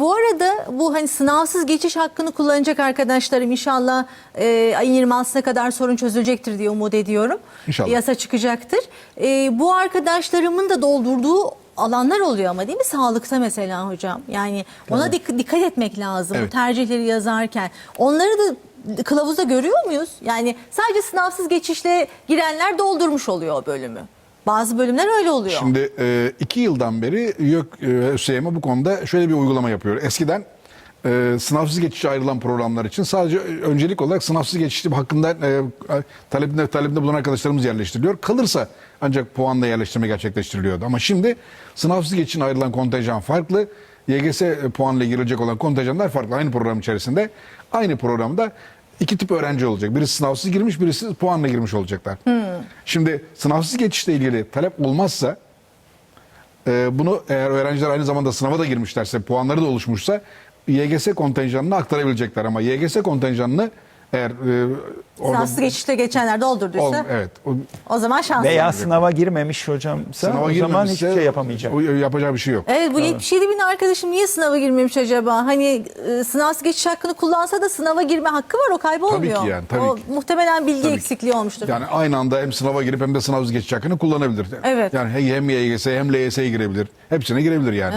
Bu arada bu hani sınavsız geçiş hakkını kullanacak arkadaşlarım inşallah e, ayın 26'sına kadar sorun çözülecektir diye umut ediyorum. İnşallah. Yasa çıkacaktır. E, bu arkadaşlarımın da doldurduğu alanlar oluyor ama değil mi? Sağlıkta mesela hocam. Yani ona dik- dikkat etmek lazım Evet. tercihleri yazarken. Onları da kılavuzda görüyor muyuz? Yani sadece sınavsız geçişle girenler doldurmuş oluyor o bölümü. Bazı bölümler öyle oluyor. Şimdi e, iki yıldan beri YÖK e, ÖSYM bu konuda şöyle bir uygulama yapıyor. Eskiden e, sınavsız geçişe ayrılan programlar için sadece öncelik olarak sınavsız geçiş hakkında e, talebinde, talebinde bulunan arkadaşlarımız yerleştiriliyor. Kalırsa ancak puanla yerleştirme gerçekleştiriliyordu. Ama şimdi sınavsız geçişin ayrılan kontenjan farklı. YGS puanla girilecek olan kontenjanlar farklı. Aynı program içerisinde. Aynı programda iki tip öğrenci olacak. Birisi sınavsız girmiş, birisi puanla girmiş olacaklar. Şimdi sınavsız geçişle ilgili talep olmazsa e, bunu eğer öğrenciler aynı zamanda sınava da girmişlerse, puanları da oluşmuşsa YGS kontenjanına aktarabilecekler. Ama YGS kontenjanını eğer e, orada Sınavsız geçişle geçenler doldurduysa Ol- evet o, o zaman şanslı. Veya sınava girmemiş hocamsa sınava o zaman hiçbir şey yapamayacak. o- yapacağı bir şey yok. Evet bu 77 bin arkadaşım niye sınava girmemiş acaba? Hani e, sınavsız geçiş hakkını kullansa da sınava girme hakkı var o kaybolmuyor. Tabii ki yani, tabii o ki. muhtemelen bilgi Tabii ki. eksikliği olmuştur. Yani aynı anda hem sınava girip hem de sınavsız geçiş hakkını kullanabilir. Evet. Yani hem YGS hem LYS'ye girebilir. Hepsine girebilir yani.